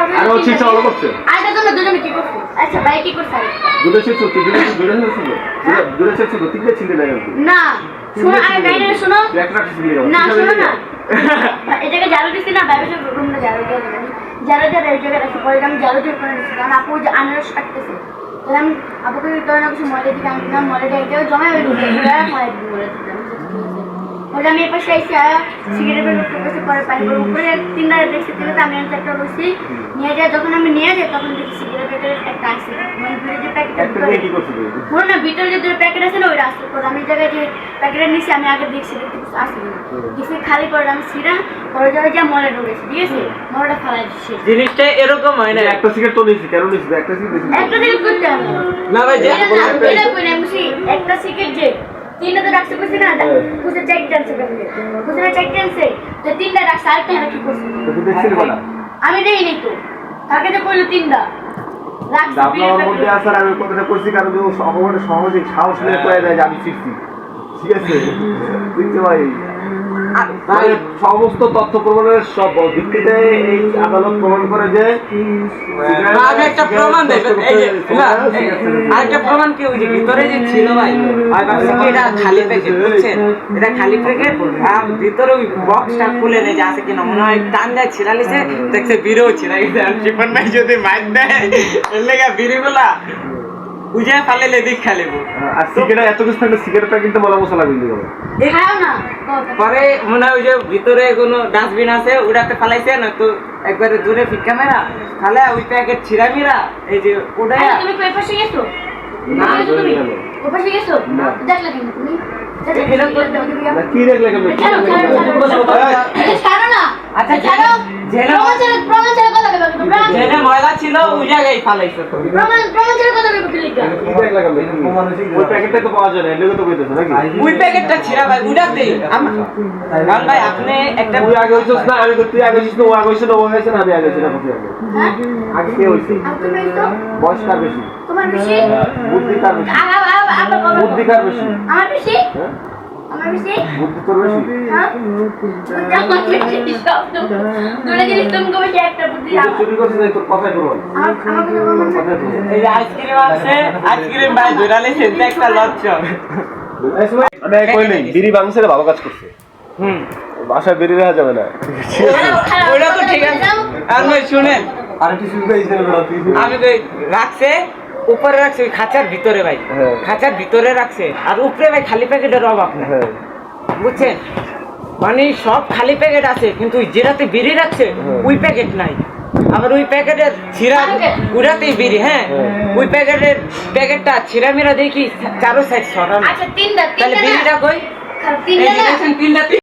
আর ভালো করছে। তোমরা দুজনে কি করছ? আচ্ছা ভাই কি করছে? দুটো ছিল তুই দুটো দুটো ছিল দুটো ছিল তিনটে ছিল না না শোনো আরে গাইডে শোনো। তুই একটা ছিল না শোনো জারু দিছি না রুমটা জারু দিয়ে দেবেন জারু দিয়ে এই জায়গায় রাখছি পরে আমি জারু দিয়ে করে দিচ্ছি কারণ আপু যে আনারস কাটতেছে। তাহলে আমি আপুকে তোর না কিছু মলে দিকে আমি না মলে দিয়ে এটাও জমা হয়ে গেছে মলে ওটা আমি এপাশে এসে সিগারেট বের করতে পরে পানি করে উপরে তিনটা দেখছি তিনটা আমি একটা বসি নিয়ে যাই যখন আমি নিয়ে যাই তখন দেখি একটা আছে। মানে ভিতরে যে প্যাকেট? মনে না ভিতরে যে দুটো প্যাকেট আছে না ওই আমি জায়গায় যে প্যাকেটের নিচে আমি আগে দেখছি দেখতে কিছু দেখছি খালি করে আমি সিরা পরে জায়গায় যা মলে ঢুকেছি ঠিক আছে? মলটা ফালাই দিচ্ছি জিনিসটা এরকম হয় না। একটা সিগারেট তো নিয়েছি কেন নিয়েছি? একটা সিগারেট একটা দিকে করতে না ভাই যে এটা না, এটা কই না, বুঝি, একটা সিগারেট যে তিনটা তো রাখছে বুঝছি না বুঝে চেক ডান্স বুঝে না চেক টানছে তো তিনটা রাখছে আরেকটা হেরা কি করছে আমি দেখিনি তো। তাকে তো বলল তিনটা। আপনার মধ্যে আসার আমি কথাটা করছি কারণ ও সহজে সাহস নিয়ে কয়ে দেয় যে আমি শিখছি ঠিক আছে? বুঝতে ভাই সমস্ত তথ্য প্রমাণের সব ভিত্তিতে এই আদালত প্রমাণ করে যে আগে একটা প্রমাণ দেবেন এই যে না আরেকটা প্রমাণ কি ওই যে ভিতরে যে ছিল ভাই? এটা খালি প্যাকেট বুঝছেন? এটা খালি প্যাকেট আর ভিতরে ওই বক্সটা খুলে নেই যে আছে কিনা মনে হয় টান দেয় ছিড়ালিছে দেখছে বিরো ছিড়া গেছে। আর ভাই যদি মাইক দেয় এর লেগে বিড়িগুলা বুঝে ফালে লেদিক খালিবো আর সিগারেট এত কিছু থাকলে সিগারেটটা কিন্তু মলা মশলা বিন্দু হবে খাও না। পরে মনে হয় ওই যে ভিতরে কোনো ডাস্টবিন আছে ওটাতে ফালাইছে না তো একবারে দূরে ফিট ক্যামেরা তাহলে ওই প্যাকেট ছিড়ামিরা এই যে ওটাই আচ্ছা, তুমি কই পাশে গেছো? না, তুমি পাশে গেছো? না। দেখলে তুমি? এরকম করে- না, কি দেখলে কেমন? ছাড়ো, ছাড়ো, ছাড়ো। ছাড়ো। আচ্ছা, ছাড়ো ছেড়ে। ছেড়ে কথা বলবে কিন্তু প্রমাণ যেখানে ময়লা ছিল ওই জায়গায় ফালাইছে প্রমাণ প্রমাণ কথা বলবে লিখা কি দেখলে কেমন ওই প্যাকেটটা তো পাওয়া যায় না এগুলো তো কইতেছে নাকি ওই প্যাকেটটা ছিড়া ভাই ওটাতে আম- ভাই আপনি একটা তুই আগে হইছিস না আমি তুই আগে হইছিস না ও আগে হইছিস না ও হয়েছে না আমি আগে হইছি না কত আগে। আগে কে হইছে? আর তুমি তো বয়স কার বেশি। তোমার বেশি? বুদ্ধি কার বুদ্ধি আমার বেশি? বিড়ি বাংছে ভালো কাজ করছে। হুম। বাসায় বেরিয়ে রাখা যাবে না। খারাপ- ওটা তো ঠিক আছে। আর ভাই শুনেন। আমি তো রাখছে? উপরে রাখছে ওই খাঁচার ভিতরে ভাই। হ্যাঁ। খাঁচার ভিতরে রাখছে। আর উপরে ভাই খালি প্যাকেটের অভাব না হ্যাঁ। বুঝছেন? মানে সব খালি প্যাকেট আছে কিন্তু ওই যেটাতে বিড়ি রাখছে হ্যাঁ। ওই প্যাকেট নাই। আবার ওই প্যাকেটের ছিঁড়া? ওটাতেই বিড়ি হ্যাঁ। ওই প্যাকেটের প্যাকেটটা ছিঁড়া মিরা দেখি চারো সাইড সরানো আচ্ছা তিনটা তাহলে না? কই? তিনটা